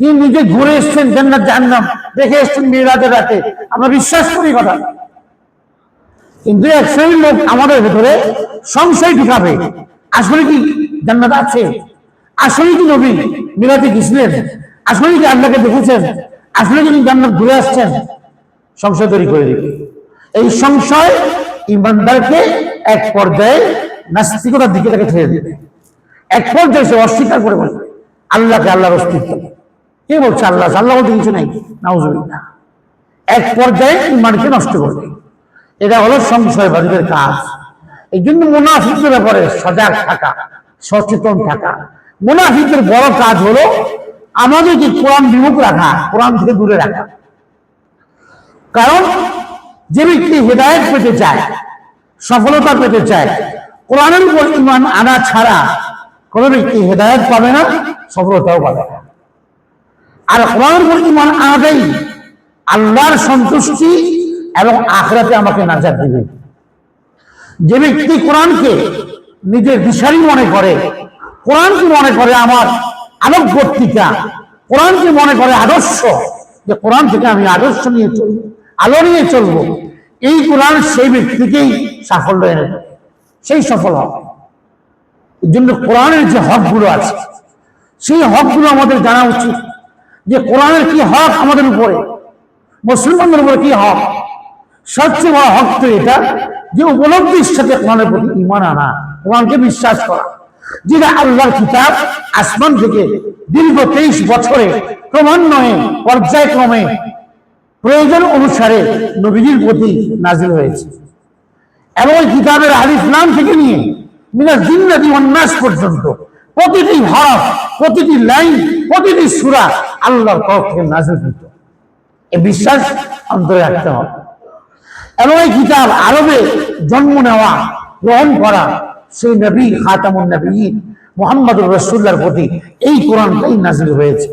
তিনি নিজে ঘুরে এসছেন জান্নাত জাহান্নাম, দেখে এসছেন মিরাজের রাতে, আমরা বিশ্বাস করি কথা। কিন্তু এক শ্রেণির লোক আমাদের ভেতরে সংশয় ঢুকাবে। আসলে কি জান্নাত আছে? আসলে কি নবী মিরাজে গেছিলেন আসলে কি আল্লাহকে দেখেছেন? আসলে কি জান্নাত ঘুরে আসছেন? সংশয় তৈরি করে দিবে। এই সংশয় ইমানদারকে এক পর্যায়ে নাস্তিকতার দিকে তাকে ঠেলে দেবে। এক পর্যায়ে সে অস্বীকার করে বলবে। আল্লাহকে আল্লাহর অস্তিত্ব। কে বলছে আল্লাহ? আল্লাহ বলতে কিছু নেই। নাউজুবিল্লাহ। এক পর্যায়ে ইমানকে নষ্ট করবে। এটা হলো সংশয়বাদীদের কাজ। এই জন্য মুনাফিকদের ব্যাপারে সজাগ থাকা, সচেতন থাকা। মুনাফিকদের বড় কাজ হলো আমাদেরকে কোরআন বিমুখ রাখা, কোরআন থেকে দূরে রাখা। কারণ যে ব্যক্তি হেদায়ত পেতে চায়, সফলতা পেতে চায়, কোরআনের উপর ইমান আনা ছাড়া কোনো ব্যক্তি হেদায়ত পাবে না সফলতাও পাবে আর কোরআনের উপর ইমান আনাটাই আল্লাহর সন্তুষ্টি এবং আখরাতে আমাকে নাজার দিবে। যে ব্যক্তি কোরআনকে নিজের দিশারি মনে করে, কোরআনকে মনে করে আমার আলোকবর্তিকা, কোরআনকে মনে করে আদর্শ, যে কোরআন থেকে আমি আদর্শ নিয়ে চলবো, আলো নিয়ে চলবো, এই কোরআন সেই ব্যক্তিকেই সাফল্য এনে সেই সফল হবে। এর জন্য কোরআনের যে হকগুলো আছে সেই হকগুলো আমাদের জানা উচিত। যে কোরআনের কি হক আমাদের উপরে, মুসলমানদের উপরে কি হক? সবচেয়ে বড় হক তো এটা যে উপলব্ধির সাথে কোরআনের প্রতি ইমান আনা, কোরআনকে বিশ্বাস করা। যেটা আল্লাহর কিতাব আসমান থেকে দীর্ঘ তেইশ বছরে ক্রমান্বয়ে, পর্যায়ক্রমে প্রয়োজন অনুসারে নবীজির প্রতি নাজিল হয়েছে। এবং ওই কিতাবের আলিফ নাম থেকে নিয়ে মিনা জিন্নাতি অন্যাস পর্যন্ত প্রতিটি হরফ, প্রতিটি লাইন, প্রতিটি সুরা আল্লাহর তরফ থেকে নাজিলকৃত এই বিশ্বাস অন্তরে রাখতে হবে। এবং এই কিতাব আরবে জন্ম নেওয়া, গ্রহণ করা সেই নবী, খাতামুন নবী মোহাম্মদুর রসুল্লার প্রতি এই কোরআনটাই নাজিল হয়েছে।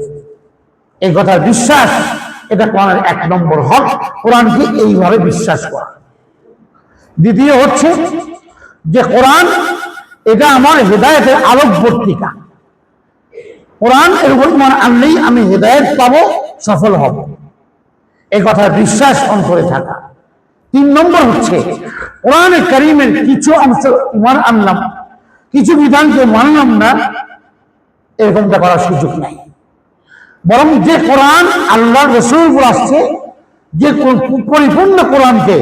এই কথার বিশ্বাস, এটা কোরআনের এক নম্বর হক, কোরআনকে এইভাবে বিশ্বাস করা। দ্বিতীয় হচ্ছে যে কোরআন এটা আমার হেদায়তের আলোকবর্তিকা কোরআন এর উপর ইমান আনলেই আমি হেদায়ত পাবো, সফল হব। এই কথার বিশ্বাস অন্তরে থাকা। তিন নম্বর হচ্ছে, কোরআনে করিমের কিছু অংশ ইমান আনলাম, কিছু বিধানকে মানলাম না, এরকমটা করার সুযোগ নাই। বরং যে কোরআন আল্লাহ রসুল আসছে, যে পরিপূর্ণ কোরআনকে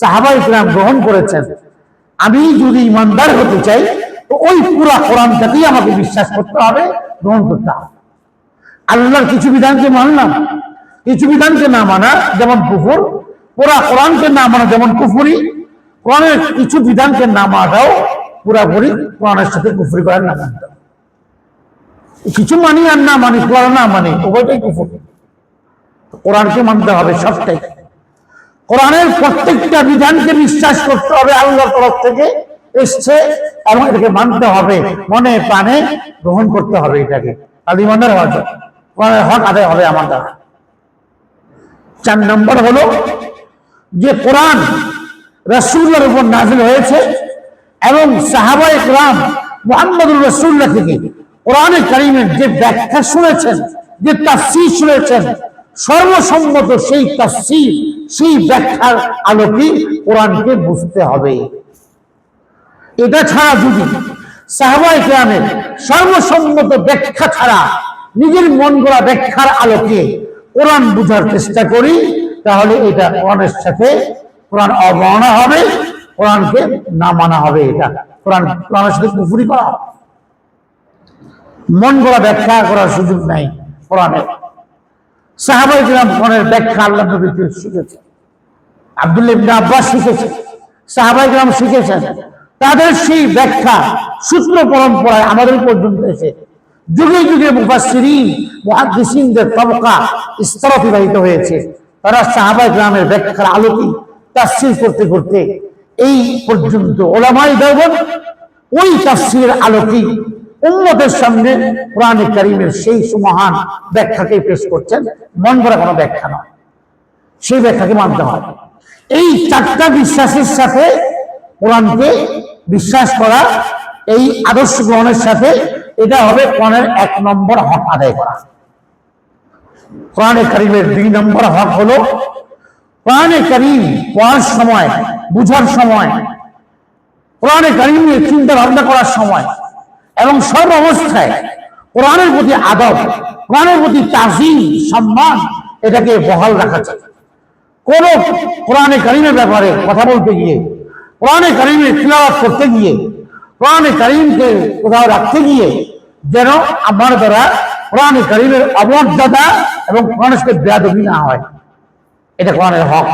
সাহাবা ইকরাম গ্রহণ করেছেন, আমি যদি ইমানদার হতে চাই তো ওই পুরা কোরআনটাকেই আমাকে বিশ্বাস করতে হবে, গ্রহণ করতে হবে। আল্লাহর কিছু বিধানকে মানলাম, কিছু বিধানকে না মানা যেমন কুফুর, পুরা কোরআনকে না মানা যেমন কুফুরি, কোরআনের কিছু বিধানকে না মানাটাও পুরাপুরি কোরআনের সাথে কুফুরি করার না মানতে। কিছু মানি আর না মানি কোরআন না মানি, উভয়টাই কুফুর। কোরআনকে মানতে হবে সবটাই। কোরআনের প্রত্যেকটা বিধানকে বিশ্বাস করতে হবে আল্লাহর তরফ থেকে এসছে এবং এটাকে মানতে হবে। মনে প্রাণে গ্রহণ করতে হবে এটাকে। তাহলে হক আদায় হবে আমার দ্বারা। চার নম্বর হলো যে কোরআন রসুল্লার উপর নাজিল হয়েছে এবং সাহাবা ইকরাম মোহাম্মদুর রসুল্লাহ থেকে কোরআনে কারিমের যে ব্যাখ্যা শুনেছেন, যে তাফসির শুনেছেন, সর্বসম্মত সেই তাফসির, সেই ব্যাখ্যার আলোকে কোরআনকে বুঝতে হবে। এটা ছাড়া যদি সাহাবা ইকরামের সর্বসম্মত ব্যাখ্যা ছাড়া নিজের মন গড়া ব্যাখ্যার আলোকে কোরআন বুঝার চেষ্টা করি, তাহলে এটা কোরআনের সাথে কোরআন অবমাননা হবে, কোরআনকে না মানা হবে এটা। কোরআন, কোরআনের সাথে কুফুরি করা হবে। মন গড়া ব্যাখ্যা করার সুযোগ নাই কোরআনের। সাহাবাই কিরাম কোরআনের ব্যাখ্যা আল্লাহ নবী থেকে শিখেছে আব্দুল্লাহ আব্বাস শিখেছে সাহাবাই কিরাম শিখেছেন। তাদের সেই ব্যাখ্যা সূত্র পরম্পরায় আমাদের পর্যন্ত এসে যুগে যুগে মুহাদ্দিসিনদের তবকা হয়েছে। তারা সাহাবাই গ্রামের ব্যাখ্যার আলোকে তাফসীর করতে করতে এই পর্যন্ত ওলামাই দেবন ওই তাফসীরের আলোকেই উম্মতের সামনে কোরআনে কারিমের সেই সুমহান ব্যাখ্যাকে পেশ করছেন। মন করা কোনো ব্যাখ্যা নয়। সেই ব্যাখ্যাকে মানতে হয়। এই চারটা বিশ্বাসের সাথে কোরআনকে বিশ্বাস করা এই আদর্শ গ্রহণের সাথে এটা হবে কোরআনের এক নম্বর হক আদায় করা। কোরআনে কারিমের দুই নম্বর হক হলো, কোরআনে কারিম পড়ার সময়, বুঝার সময়, কোরআনে কারিম নিয়ে চিন্তা ভাবনা করার সময় এবং সব অবস্থায় কোরআনের প্রতি আদব, কোরআনের প্রতি তাজিম, সম্মান এটাকে বহাল রাখা চাই। কোন কোরআনে কারিমের ব্যাপারে কথা বলতে গিয়ে কোরআনে কারিমের তিলাওয়াত করতে গিয়ে কোরআনে কারিমকে কোথাও রাখতে গিয়ে যেন আমার দ্বারা কোরআনে কারিমের অমর্যাদা এবং সাথে বেয়াদবি না হয় এটা কোরআনের হক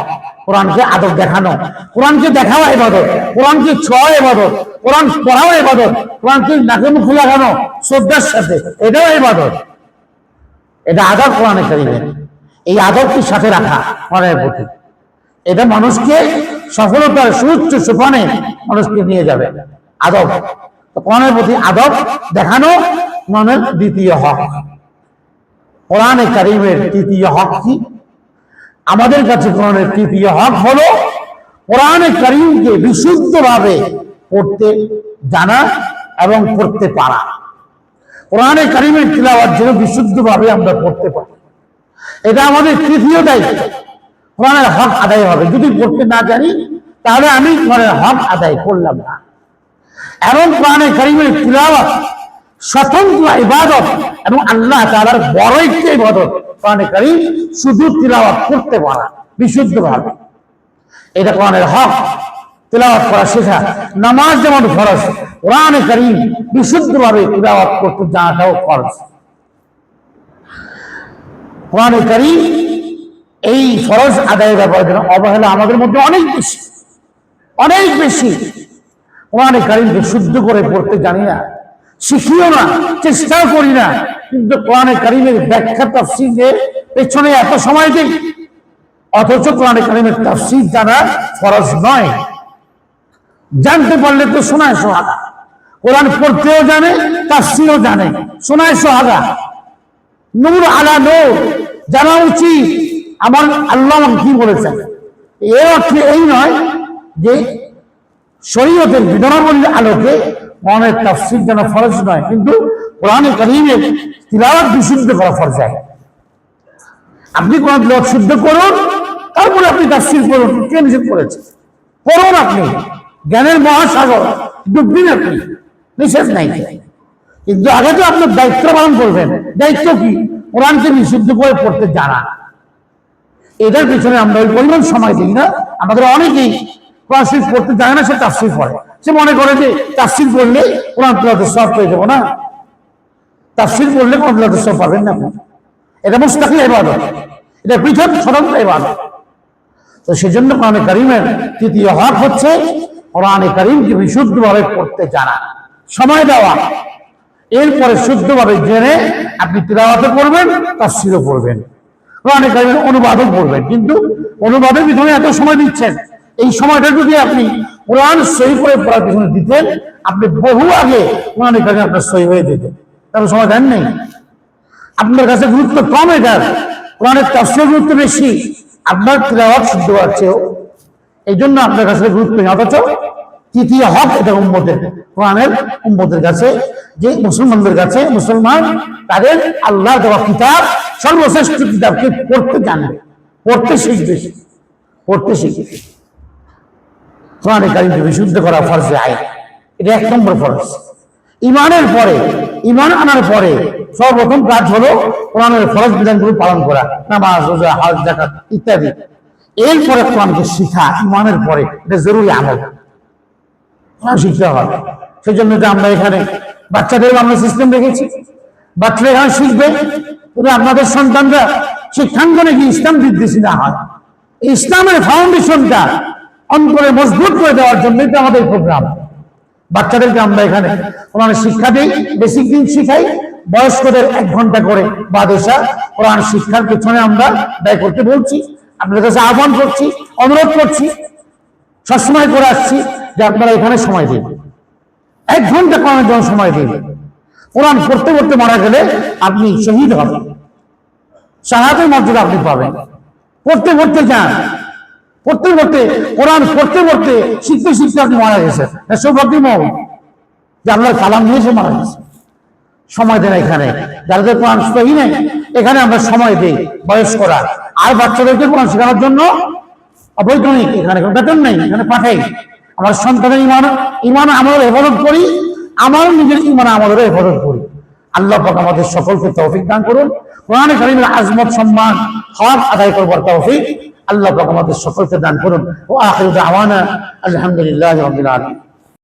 কোরআনকে আদব দেখানো কোরআনকে দেখাও এবাদত কোরআনকে ছোঁয়া এবাদত কোরআন পড়াও এবাদত কোরআনকে নাকে মুখ লাগানো শ্রদ্ধার সাথে এটাও এবাদত এটা আদব কোরআনে কারিমের এই আদবকে সাথে রাখা কোরআনের প্রতি এটা মানুষকে সফলতার সুউচ্চ সোপানে মানুষকে নিয়ে যাবে। আদব। কোরআনের প্রতি আদব দেখানো কোরআনের দ্বিতীয় হক। কোরআনে কারিমের তৃতীয় হক কি? আমাদের কাছে কোরআনের তৃতীয় হক হলো কোরআনে কারিমকে বিশুদ্ধভাবে পড়তে জানা এবং পড়তে পারা। কোরআনে কারিমের তিলাওয়াত যেন বিশুদ্ধভাবে আমরা পড়তে পারি। এটা আমাদের তৃতীয় দায়িত্ব। কোরআনের হক আদায় হবে। যদি পড়তে না জানি, তাহলে আমি কোরআনের হক আদায় করলাম না। এবং কোরআনে কারিমের তিলাওয়াত স্বতন্ত্র ইবাদত এবং আল্লাহ তাআলার বড় একটি ইবাদত কোরআনে কারিম শুধু তিলাওয়াত করতে পারা বিশুদ্ধভাবে। এটা কোরআনের হক। তিলাওয়াত করা শেখা। নামাজ যেমন ফরজ, কোরআনে কারিম বিশুদ্ধভাবে তিলাওয়াত করতে জানাটাও ফরজ। কোরআনে কারিম এই ফরজ আদায়ের ব্যাপারে যেন অবহেলা আমাদের মধ্যে অনেক বেশি অনেক বেশি। কোরআনে কারিমকে শুদ্ধ করে পড়তে জানি না, শিখিও না, চেষ্টাও করি না, কিন্তু কোরআনে কারিমের ব্যাখ্যা, তাফসিরের পেছনে এত সময় দিই, অথচ কোরআনে কারিমের তাফসির জানা ফরজ নয়। জানতে পারলে তো শোনায় সোহাগা। কোরআন পড়তেও জানে, তাফসিরও জানে, শোনায় সোহাগা। নূর আলা নূর, জানা উচিত। আমার আল্লাহ কি বলেছেন? এর অর্থে এই নয় যে শরীয়তের বিধানাবলীর আলোকে কোরআনের তাফসির যেন ফরজ নয়, কিন্তু কোরআনে কারিমের তিলাওয়াত বিশুদ্ধ করা ফরজ আপনি কোরআন তিলাওয়াত শুদ্ধ করুন, তারপরে আপনি তাফসির করুন, কে নিষেধ করেছে? করুন আপনি। জ্ঞানের মহাসাগর, ডুববেন আপনি। নিষেধ নাই। কিন্তু আগে তো আপনার দায়িত্ব পালন করবেন। দায়িত্ব কি? কোরআনকে বিশুদ্ধ করে পড়তে জানা। এটার পিছনে আমরা ওই পরিমাণ সময় দিই না। আমাদের অনেকেই কোরআন পড়তে জানে না সে তাফসির পড়ে। সে মনে করে যে তাফসির করলে কোরআন তিলাওয়াতের সব পেয়ে যাব না। তাফসির পড়লে কোরআন তিলাওয়াতের সব পাবেন না। এটা মুস্তাকিল ইবাদত। এটা পৃথক স্বতন্ত্র ইবাদত। তো সেজন্য কোরআনে কারিমের তৃতীয় হক হচ্ছে, কোরআনে কারিমকে বিশুদ্ধভাবে পড়তে জানা, সময় দেওয়া। এরপরে শুদ্ধভাবে জেনে আপনি তিলাওয়াতে পড়বেন, তাফসিরও পড়বেন। কোরআনে কারিমের অনুবাদও পড়বেন কিন্তু অনুবাদের পিছনে এত সময় দিচ্ছেন। এই সময়টা যদি আপনি কোরআন সই করে পড়ার পিছনে দিতেন, আপনি বহু আগে কোরআনে কারিম আপনার সই হয়ে যেতেন। তার সময় দেন নেই। আপনার কাছে গুরুত্ব কম এটার কোরআনের তাফসিরের গুরুত্ব বেশি। আপনার তিলাওয়াত শুদ্ধ চেয়েও এই জন্য আপনার কাছে গুরুত্ব নেই। অথচ তৃতীয় হক এটা উম্মতের? কোরআনের উম্মতের কাছে, যে মুসলমানদের কাছে, মুসলমান তাদের আল্লাহ দেওয়া কিতাব, সর্বশ্রেষ্ঠ কিতাবকে পড়তে জানে? পড়তে শিখবে পড়তে শিখবে কোরআনে কারিমকে বিশুদ্ধ করা ফরজে আইন এটা এক নম্বর ফরজ। ইমানের পরে ইমান আনার পরে সর্বপ্রথম কাজ হলো কোরআনের ফরজ বিধানগুলো পালন করা। নামাজ, রোজা, হজ জাকাত ইত্যাদি। এরপরে কোরআনকে শিখা ইমানের পরে এটা জরুরি আমল। শিখতে হবে সেই জন্য আমরা এখানে বাচ্চাদের আমরা সিস্টেম রেখেছি বাচ্চারা এখানে শিখবে, তবে আপনাদের সন্তানরা শিক্ষাঙ্গনে কি ইসলাম বিদ্বেষী না হয়। ইসলামের ফাউন্ডেশনটা অন্তরে মজবুত করে দেওয়ার জন্যই তো আমাদের প্রোগ্রাম বাচ্চাদেরকে আমরা এখানে কোরআন শিক্ষা দিই বেসিক দিন শিখাই, বয়স্কদের এক ঘণ্টা করে বা দেশা কোরআন শিক্ষার পেছনে আমরা ব্যয় করতে বলছি। আপনাদের কাছে আহ্বান করছি, অনুরোধ করছি, সবসময় করে আসছি। যে আপনারা এখানে সময় দিন। এক ঘণ্টা কোরআনের জন্য সময় দিন। কোরআন পড়তে পড়তে মারা গেলে আপনি শহীদ হবেন। শাহাদের মর্যাদা আপনি পাবেন। পড়তে পড়তে যান। পড়তে পড়তে, কোরআন পড়তে পড়তে শিখতে শিখতে আপনি মারা গেছেন। সৌভাগ্য মহ যে আপনার কালাম নিয়ে সে মারা গেছে। সময় দেন এখানে। যাদের কোরআন সহি নেই, এখানে আমরা সময় দিই বয়স্করা। আর বাচ্চাদেরকে কোরআন শেখানোর জন্য অবৈতনিক। এখানে বেতন নেই, এখানে পাঠাই। আমার সন্তানের ইমান ইমান আমার হেফাজত করি, আমার নিজের ইমান আমাদেরও হেফাজত করি। আল্লাহ পাক আমাদের সকলকে তৌফিক দান করুন। কোরআন কারিমের আজমত সম্মান, হক আদায় করবার তৌফিক আল্লাহ পাক আমাদের সকলকে দান করুন। ও আখির দাওয়ানা, আলহামদুলিল্লাহ রাব্বিল আলামিন।